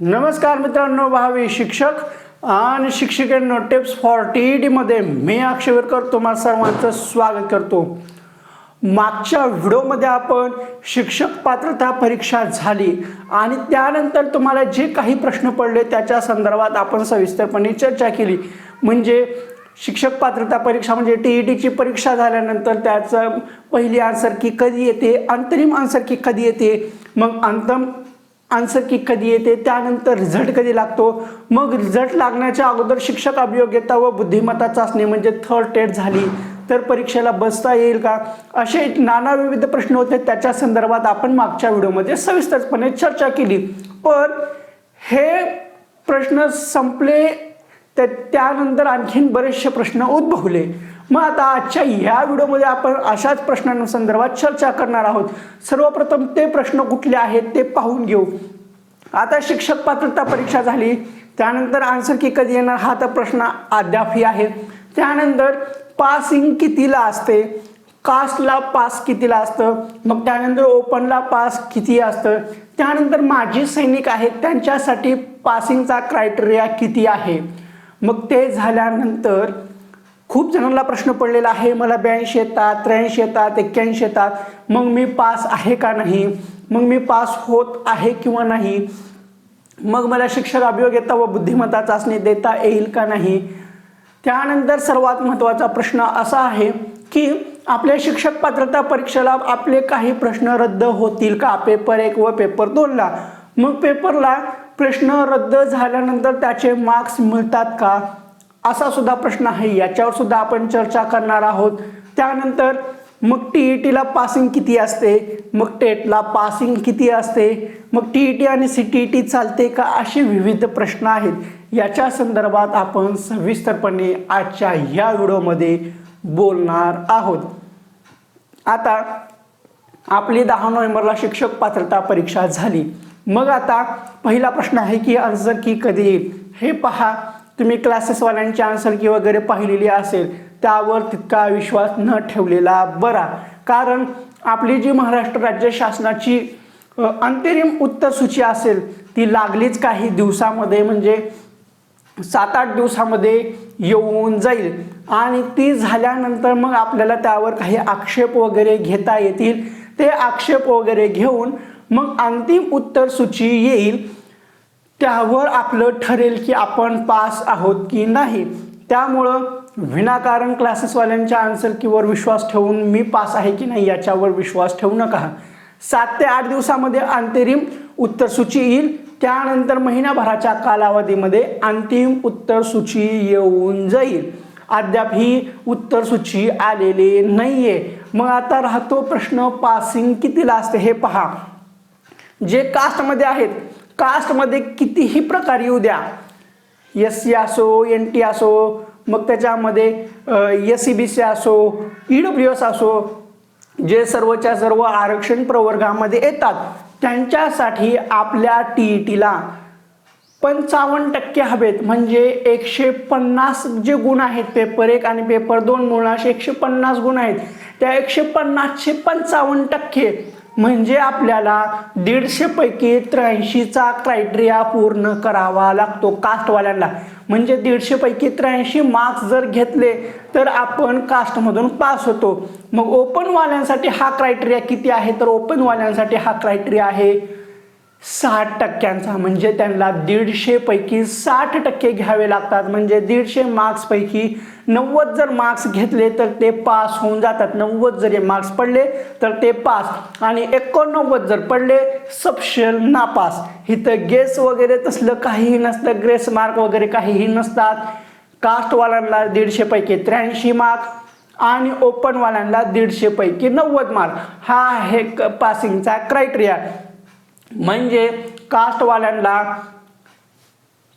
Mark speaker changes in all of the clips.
Speaker 1: नमस्कार मित्रांनो भावी शिक्षक आणि शिक्षिकांनो टिप्स फॉर टी ई डीमध्ये मी अक्षयवरकर तुम्हा सर्वांचं स्वागत करतो. मागच्या व्हिडिओमध्ये आपण शिक्षक पात्रता परीक्षा झाली आणि त्यानंतर तुम्हाला जे काही प्रश्न पडले त्याच्या संदर्भात आपण सविस्तरपणे चर्चा केली. म्हणजे शिक्षक पात्रता परीक्षा म्हणजे टी ई टीची परीक्षा झाल्यानंतर त्याचं पहिली आन्सर की कधी येते अंतरिम आन्सर की कधी येते मग अंतम आन्सर की कधी येते त्यानंतर रिझल्ट कधी लागतो? मग रिझल्ट लागण्याच्या अगोदर शिक्षक अभियोग्यता व बुद्धिमत्ता चाचणी म्हणजे थर्ड टेट झाली. तर परीक्षेला बसता येईल का? असे नाना विविध प्रश्न होते. त्याच्या संदर्भात आपण मागच्या व्हिडिओमध्ये सविस्तरपणे चर्चा केली. पण हे प्रश्न संपले तर त्यानंतर आणखीन बरेचसे प्रश्न उद्भवले. मग आता आजच्या ह्या व्हिडिओमध्ये आपण अशाच प्रश्नांसंदर्भात चर्चा करणार आहोत. सर्वप्रथम ते प्रश्न कुठले आहेत ते पाहून घेऊ. आता शिक्षक पात्रता परीक्षा झाली. त्यानंतर आन्सर की कधी येणार हा तर प्रश्न अद्यापही आहे. त्यानंतर पासिंग कितीला असते? कास्टला पास कितीला असतं? मग त्यानंतर ओपनला पास किती असतं? त्यानंतर माजी सैनिक आहेत त्यांच्यासाठी पासिंगचा क्रायटेरिया किती आहे? मग ते झाल्यानंतर खूप जणांना प्रश्न पडलेला आहे मला ब्याऐंशी येतात त्र्याऐंशी येतात एक्क्याऐंशी येतात. मग मी पास आहे का नाही? मग मी पास होत आहे किंवा नाही? मग मला शिक्षक अभियोग्यता व बुद्धिमत्ता चाचणी देता येईल का नाही? त्यानंतर सर्वात महत्त्वाचा प्रश्न असा आहे की आपल्या शिक्षक पात्रता परीक्षेला आपले काही प्रश्न रद्द होतील का? पेपर एक व पेपर दोनला मग पेपरला प्रश्न रद्द झाल्यानंतर त्याचे मार्क्स मिळतात का? असा सुद्धा प्रश्न आहे. याच्यावर सुद्धा आपण चर्चा करणार आहोत. त्यानंतर मग टी ई टीला पासिंग किती असते? मग टेटला पासिंग किती असते? मग टी ई टी आणि सी टी ई टी चालते का? असे विविध प्रश्न आहेत. याच्या संदर्भात आपण सविस्तरपणे आजच्या या व्हिडिओमध्ये बोलणार आहोत. आता आपली दहा नोव्हेंबरला शिक्षक पात्रता परीक्षा झाली. मग आता पहिला प्रश्न आहे की अर्ज की कधी येईल? हे पहा. तुम्ही क्लासेसवाल्यांची आन्सर की वगैरे पाहिलेली असेल त्यावर तितका विश्वास न ठेवलेला बरा. कारण आपली जी महाराष्ट्र राज्य शासनाची अंतरिम उत्तरसूची असेल ती लागलीच काही दिवसामध्ये म्हणजे सात आठ दिवसामध्ये येऊन जाईल. आणि ती झाल्यानंतर मग आपल्याला त्यावर काही आक्षेप वगैरे घेता येतील. ते आक्षेप वगैरे घेऊन मग अंतिम उत्तरसूची येईल. त्यावर आपलं ठरेल की आपण पास आहोत की नाही. त्यामुळं विनाकारण क्लासेसवाल्यांच्या आन्सर कीवर विश्वास ठेवून मी पास आहे की नाही याच्यावर विश्वास ठेवू नका. सात ते आठ दिवसामध्ये अंतरिम उत्तरसूची येईल. त्यानंतर महिनाभराच्या कालावधीमध्ये अंतिम उत्तरसूची येऊन जाईल. अद्याप ही उत्तरसूची आलेली आलेली नाहीये. मग आता राहतो प्रश्न पासिंग कितीला असते हे पहा. जे कास्टमध्ये आहेत कास्टमध्ये कितीही प्रकार येऊ द्या. एस सी असो एन टी असो मग त्याच्यामध्ये एस सी बी सी असो ई डब्ल्यू एस असो जे सर्वच्या सर्व आरक्षण प्रवर्गामध्ये येतात त्यांच्यासाठी आपल्या टी ई टीला पंचावन्न टक्के हवेत म्हणजे एकशे पन्नास जे गुण आहेत पेपर एक आणि पेपर दोन मिळून असे एकशे पन्नास गुण आहेत त्या एकशे पन्नासशे पंचावन्न टक्के म्हणजे आपल्याला दीडशेपैकी त्र्याऐंशीचा क्रायटेरिया पूर्ण करावा लागतो कास्टवाल्यांना म्हणजे दीडशेपैकी त्र्याऐंशी मार्क्स जर घेतले तर आपण कास्टमधून पास होतो. मग ओपनवाल्यांसाठी हा क्रायटेरिया किती आहे? तर ओपनवाल्यांसाठी हा क्रायटेरिया आहे साठ टक्क्यांचा. म्हणजे त्यांना दीडशे पैकी साठ टक्के घ्यावे लागतात. म्हणजे दीडशे मार्क्स पैकी नव्वद जर मार्क्स घेतले तर ते पास होऊन जातात. नव्वद जरी मार्क्स पडले तर ते पास आणि एकोणनव्वद जर पडले सपशल नापास. इथं गेस वगैरे तसलं काहीही नसतं. ग्रेस मार्क वगैरे काहीही नसतात. कास्टवाल्यांना दीडशे पैकी त्र्याऐंशी मार्क आणि ओपनवाल्यांना दीडशे पैकी नव्वद मार्क हा आहे क- पासिंगचा क्रायटेरिया म्हणजे कास्टवाल्यांना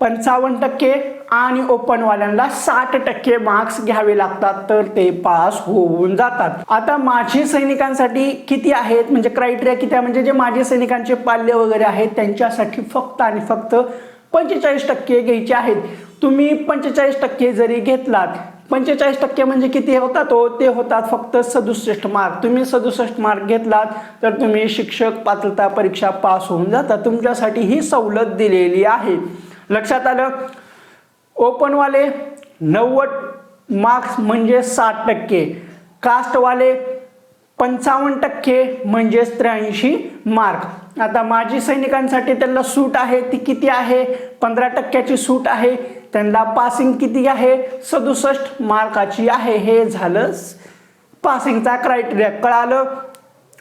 Speaker 1: पंचावन्न टक्के आणि ओपनवाल्यांना साठ टक्के मार्क्स घ्यावे लागतात तर ते पास होऊन जातात. आता माझी सैनिकांसाठी किती आहेत? म्हणजे क्रायटेरिया किती आहे? म्हणजे जे माझे सैनिकांचे पाल्य वगैरे आहेत त्यांच्यासाठी फक्त आणि फक्त पंचेचाळीस टक्के घ्यायचे आहेत. तुम्ही पंचेचाळीस टक्के जरी घेतलात पंचेचाळीस टक्के म्हणजे किती होतात हो ते होतात फक्त सदुसष्ट मार्क. तुम्ही सदुसष्ट मार्क घेतलात तर तुम्ही शिक्षक पात्रता परीक्षा पास होऊन जाता. तुमच्यासाठी ही सवलत दिलेली आहे. लक्षात आलं? ओपनवाले नव्वद मार्क्स म्हणजे साठ टक्के. कास्टवाले पंचावन्न टक्के म्हणजेच त्र्याऐंशी मार्क. आता माजी सैनिकांसाठी त्यांना सूट आहे ती किती आहे? पंधरा टक्क्याची सूट आहे. त्यांना पासिंग किती आहे? सदुसष्ट मार्काची आहे. हे झालं पासिंगचा क्रायटेरिया कळालं?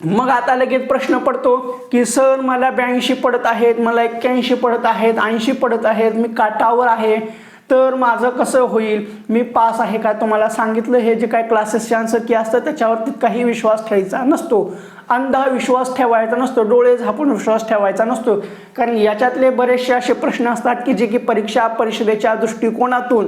Speaker 1: मग आता लगेच प्रश्न पडतो की सर मला ब्याऐंशी पडत आहेत मला एक्क्याऐंशी पडत आहेत ऐंशी पडत आहेत मी काटावर आहे? तर माझं कसं होईल? मी पास आहे का? तुम्हाला सांगितलं हे जे काय क्लासेसचे आन्सर की असतं त्याच्यावरती काही विश्वास ठेवायचा नसतो. अंधा विश्वास ठेवायचा नसतो डोळे झापून विश्वास ठेवायचा नसतो. कारण याच्यातले बरेचसे असे प्रश्न असतात की जे की परीक्षा परिषदेच्या दृष्टिकोनातून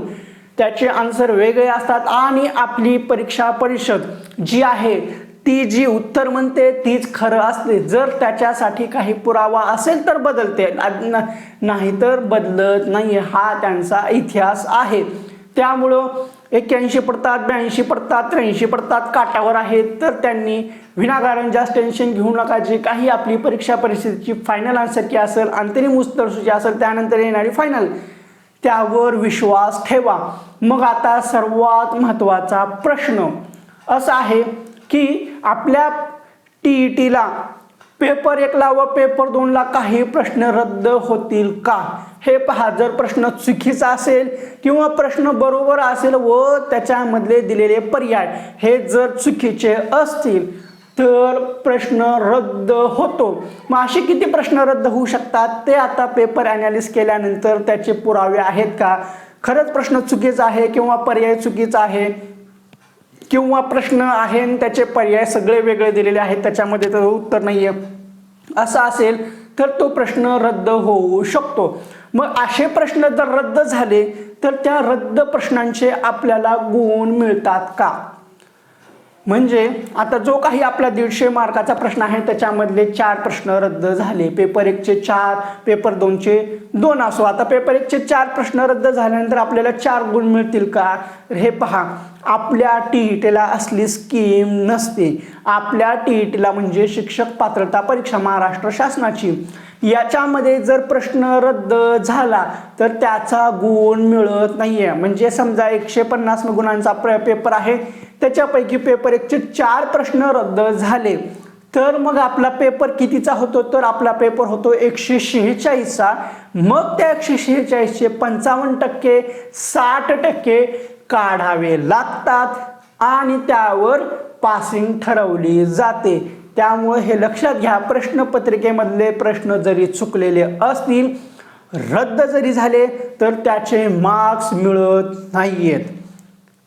Speaker 1: त्याचे आन्सर वेगळे असतात आणि आपली परीक्षा परिषद जी आहे ती जी उत्तर म्हणते तीच खरं असते. जर त्याच्यासाठी काही पुरावा असेल तर बदलते. न- नाहीतर बदलत नाही हा त्यांचा इतिहास आहे. त्यामुळं एक्क्याऐंशी पडतात ब्याऐंशी पडतात त्र्याऐंशी पडतात काटावर आहेत. तर त्यांनी विनाकारण जास्त टेन्शन घेऊ नका. जे काही आपली परीक्षा परिस्थितीची फायनल आन्सर की असेल अंतरिम उत्तरसूची असेल त्यानंतर येणारी फायनल त्यावर विश्वास ठेवा. मग आता सर्वात महत्त्वाचा प्रश्न असा आहे की आपल्या टी ई टीला पेपर एकला व पेपर दोनला काही प्रश्न रद्द होतील का? हे पहा जर प्रश्न चुकीचा असेल किंवा प्रश्न बरोबर असेल व त्याच्यामधले दिलेले पर्याय हे जर चुकीचे असतील तर प्रश्न रद्द होतो. मग असे किती प्रश्न रद्द होऊ शकतात? ते आता पेपर ॲनालिस केल्यानंतर त्याचे पुरावे आहेत का? खरंच प्रश्न चुकीचा आहे किंवा पर्याय चुकीचा आहे? किंवा प्रश्न आहे आणि त्याचे पर्याय सगळे वेगळे दिलेले आहेत त्याच्यामध्ये तर उत्तर नाही आहे असं असेल तर तो प्रश्न रद्द होऊ शकतो. मग असे प्रश्न जर रद्द झाले तर त्या रद्द प्रश्नांचे आपल्याला गुण मिळतात का? म्हणजे आता जो काही आपला दीडशे मार्काचा प्रश्न आहे त्याच्यामधले चार प्रश्न रद्द झाले. पेपर एकचे चार पेपर दोनचे दोन असो. आता पेपर एकचे चार प्रश्न रद्द झाल्यानंतर आपल्याला चार गुण मिळतील का? हे पहा. आपल्या टी ई टीला असली स्कीम नसते. आपल्या टी ई टीला म्हणजे शिक्षक पात्रता परीक्षा महाराष्ट्र शासनाची. याच्यामध्ये जर प्रश्न रद्द झाला तर त्याचा गुण मिळत नाही आहे म्हणजे समजा एकशे पन्नास गुणांचा प्र पेपर आहे त्याच्यापैकी पेपर एकचे चार प्रश्न रद्द झाले. तर मग आपला पेपर कितीचा होतो? तर आपला पेपर होतो एकशे शेहेचाळीसचा. मग त्या एकशे शेहेचाळीसचे पंचावन्न टक्के साठ टक्के काढावे लागतात आणि त्यावर पासिंग ठरवली जाते. त्यामुळे हे लक्षात घ्या प्रश्नपत्रिकेमधले प्रश्न जरी चुकलेले असतील रद्द जरी झाले तर त्याचे मार्क्स मिळत नाहीयेत.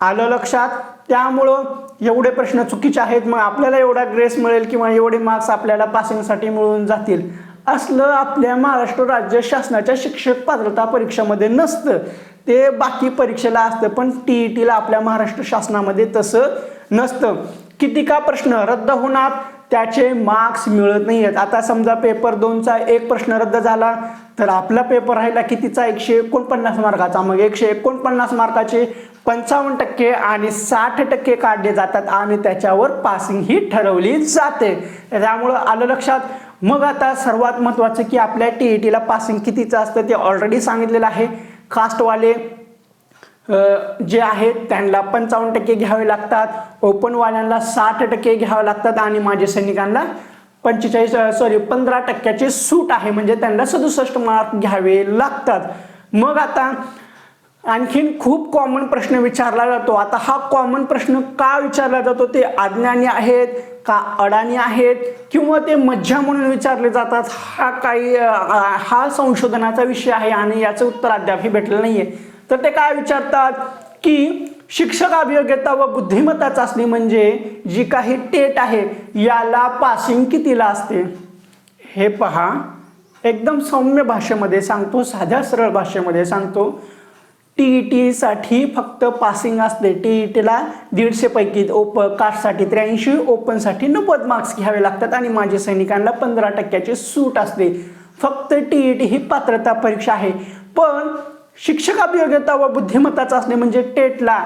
Speaker 1: आलं लक्षात? त्यामुळं एवढे प्रश्न चुकीचे आहेत मग आपल्याला एवढा ग्रेस मिळेल किंवा एवढे मार्क्स आपल्याला पासिंगसाठी मिळून जातील? असलं आपल्या महाराष्ट्र राज्य शासनाच्या शिक्षक पात्रता परीक्षेमध्ये नसतं. ते बाकी परीक्षेला असतं पण टी ई टीला आपल्या महाराष्ट्र शासनामध्ये तसं नसतं. किती का प्रश्न रद्द होणार? त्याचे मार्क्स मिळत नाही आहेत आता समजा पेपर दोनचा एक प्रश्न रद्द झाला तर आपला पेपर राहिला कितीचा? एकशे एकोणपन्नास मार्काचा मग एकशे एकोणपन्नास मार्काचे पंचावन्न टक्के आणि साठ टक्के काढले जातात. आणि त्याच्यावर पासिंग ही ठरवली जाते. त्यामुळं आलं लक्षात. मग आता सर्वात महत्त्वाचं की आपल्या टी ई टीला पासिंग कितीचं असतं ते ऑलरेडी सांगितलेलं आहे. कास्टवाले जे आहेत त्यांना पंचावन्न टक्के घ्यावे लागतात. ओपनवाल्यांना साठ टक्के घ्यावे लागतात आणि माझे सैनिकांना पंचेचाळीस सॉरी पंधरा टक्क्याची सूट आहे. म्हणजे त्यांना सदुसष्ट मार्क घ्यावे लागतात. मग आता आणखीन खूप कॉमन प्रश्न विचारला जातो. आता हा कॉमन प्रश्न का विचारला जातो? ते अज्ञानी आहेत का अडाणी आहेत? किंवा ते मज्जा म्हणून विचारले जातात? हा काही हा संशोधनाचा विषय आहे आणि याचं उत्तर अद्यापही भेटलेलं आहे तर ते काय विचारतात? की शिक्षक अभियोग्यता व बुद्धिमत्ता चाचणी म्हणजे जी काही टेट आहे याला पासिंग कितीला असते? हे पहा. एकदम सौम्य भाषेमध्ये सांगतो साध्या सरळ भाषेमध्ये सांगतो. टी ई टीसाठी फक्त पासिंग असते. टी ई टीला दीडशेपैकी ओप कास्टसाठी त्र्याऐंशी ओपनसाठी नव्वद मार्क्स घ्यावे लागतात आणि माझे सैनिकांना पंधरा टक्क्याची सूट असते. फक्त टी ई टी ही पात्रता परीक्षा आहे. पण शिक्षक अभियोग्यता व बुद्धिमत्ताच असणे म्हणजे टेटला.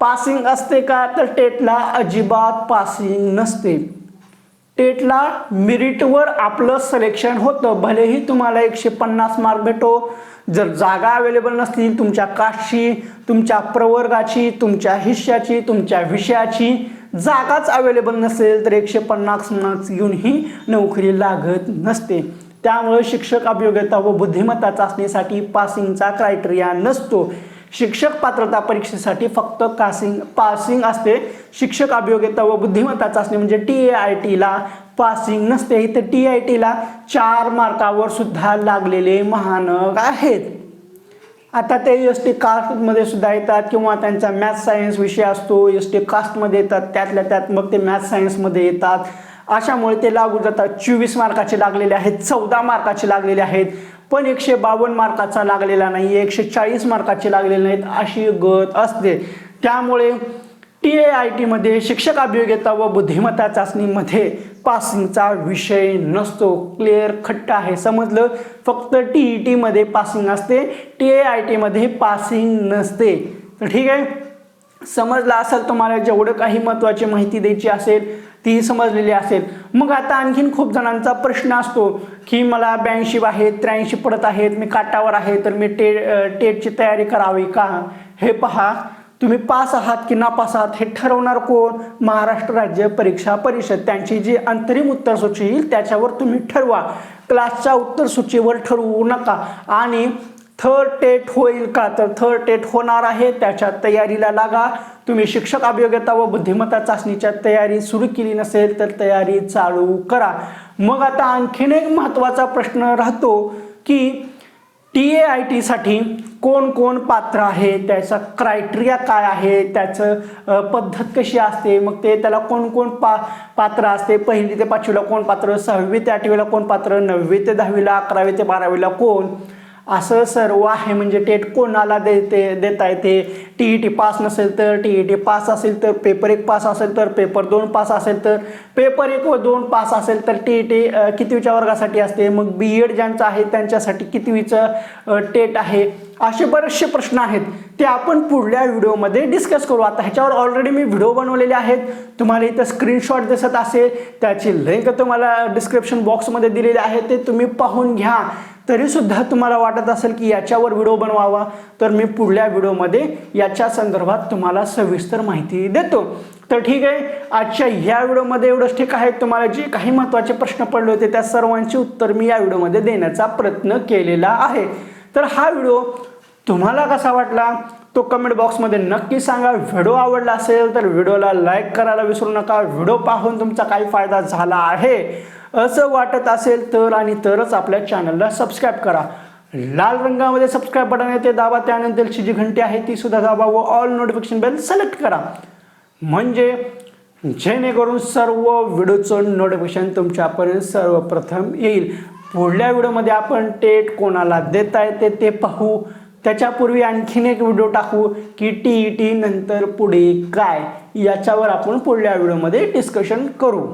Speaker 1: पासिंग असते का? तर टेटला अजिबात पासिंग नसते. टेटला मेरिटवर आपलं सिलेक्शन होतं. भलेही तुम्हाला एकशे पन्नास मार्क भेटो जर जागा अवेलेबल नसतील तुमच्या कास्टची तुमच्या प्रवर्गाची तुमच्या हिश्श्याची तुमच्या विषयाची जागाच अवेलेबल नसेल तर एकशे पन्नास मार्क्स घेऊनही नोकरी लागत नसते. त्यामुळे शिक्षक अभियोग्यता व बुद्धिमत्ता चाचणीसाठी पासिंगचा क्रायटेरिया नसतो. शिक्षक पात्रता परीक्षेसाठी फक्त कासिंग पासिंग असते. शिक्षक अभियोग्यता व बुद्धिमत्ता चाचणी म्हणजे टी ए आय टीला पासिंग नसते. इथे टी आय टीला चार मार्कावर सुद्धा लागलेले महानग आहेत. आता ते एस टी कास्टमध्ये सुद्धा येतात किंवा त्यांचा मॅथ सायन्स विषय असतो एस टी कास्टमध्ये येतात त्यातल्या त्यात मग ते मॅथ सायन्समध्ये येतात. अशामुळे ते लागू जातात. चोवीस मार्काचे लागलेले आहेत चौदा मार्काचे लागलेले आहेत. पण एकशे बावन्न मार्काचा लागलेला नाही एकशे चाळीस मार्काचे लागलेले नाहीत अशी गत असते. त्यामुळे टी ए आय टीमध्ये शिक्षक अभियोग्यता व बुद्धिमत्ता चाचणीमध्ये पासिंगचा विषय नसतो. क्लिअर खट्ट आहे. समजलं? फक्त टी ई टीमध्ये पासिंग असते. टी ए आय टीमध्ये पासिंग नसते. तर ठीक आहे? समजलं असेल तुम्हाला? जेवढं काही महत्त्वाची माहिती द्यायची असेल ती समजलेली असेल. मग आता आणखीन खूप जणांचा प्रश्न असतो की मला ब्याऐंशी आहेत त्र्याऐंशी पडत आहेत मी काटावर आहे तर मी टे टेटची तयारी करावी का? हे पहा तुम्ही पास आहात की नापास आहात हे ठरवणार कोण? महाराष्ट्र राज्य परीक्षा परिषद. त्यांची जी अंतरिम उत्तर सूची येईल त्याच्यावर तुम्ही ठरवा. क्लासच्या उत्तर सूचीवर ठरवू नका. आणि थर्ड टेट होईल का? तर थर्ड टेट होणार आहे. त्याच्या तयारीला लागा. तुम्ही शिक्षक अभियोग्यता व बुद्धिमत्ता चाचणीच्या तयारी सुरू केली नसेल तर तयारी चालू करा. मग आता आणखीन एक महत्त्वाचा प्रश्न राहतो की टी ए आय टीसाठी कोण कोण पात्र आहे? त्याचा क्रायटेरिया काय आहे? त्याचं पद्धत कशी असते? मग ते त्याला कोण कोण पा पात्र असते? पहिली ते पाचवीला कोण पात्र? सहावी ते आठवीला कोण पात्र? नववी ते दहावीला अकरावी ते बारावीला कोण? असं सर्व आहे म्हणजे टेट कोणाला देते देता येते? टी ई टी पास नसेल तर टी ई टी पास असेल तर पेपर एक पास असेल तर पेपर दोन पास असेल तर पेपर एक व दोन पास असेल तर टी ई टी कितवीच्या वर्गासाठी असते? मग बी एड ज्यांचं आहे त्यांच्यासाठी कितवीचं टेट आहे? असे बरेचसे प्रश्न आहेत. ते आपण पुढल्या व्हिडिओमध्ये डिस्कस करू. आता ह्याच्यावर ऑलरेडी मी व्हिडिओ बनवलेले आहेत. तुम्हाला इथं स्क्रीनशॉट दिसत असेल. त्याची लिंक तुम्हाला डिस्क्रिप्शन बॉक्समध्ये दिलेली आहे. ते तुम्ही पाहून घ्या. तरीसुद्धा तुम्हाला वाटत असेल की याच्यावर व्हिडिओ बनवावा तर मी पुढल्या व्हिडिओमध्ये याच्या संदर्भात तुम्हाला सविस्तर माहिती देतो. तर ठीक आहे आजच्या ह्या व्हिडिओमध्ये एवढंच ठीक आहे. तुम्हाला जे काही महत्त्वाचे प्रश्न पडले होते त्या सर्वांची उत्तर मी या व्हिडिओमध्ये देण्याचा प्रयत्न केलेला आहे. तर हा व्हिडिओ तुम्हाला कसा वाटला तो कमेंट बॉक्समध्ये नक्की सांगा. व्हिडिओ आवडला असेल तर व्हिडिओला लाईक करायला विसरू नका. व्हिडिओ पाहून तुमचा काही फायदा झाला आहे. असं वाटत असेल तर आणि तरच आपल्या चॅनलला सबस्क्राईब करा. लाल रंगामध्ये सबस्क्राईब बटन आहे ते दाबा. त्यानंतरची जी घंटी आहे ती सुद्धा दाबा व ऑल नोटिफिकेशन बेल सिलेक्ट करा. म्हणजे जेणेकरून सर्व व्हिडिओचं नोटिफिकेशन तुमच्यापर्यंत सर्वप्रथम येईल. पुढल्या व्हिडिओमध्ये आपण टेट कोणाला देता येते ते पाहू. त्याच्यापूर्वी आणखीन एक व्हिडिओ टाकू की टी ई टी नंतर पुढे काय याच्यावर आपण पुढल्या व्हिडिओमध्ये डिस्कशन करू.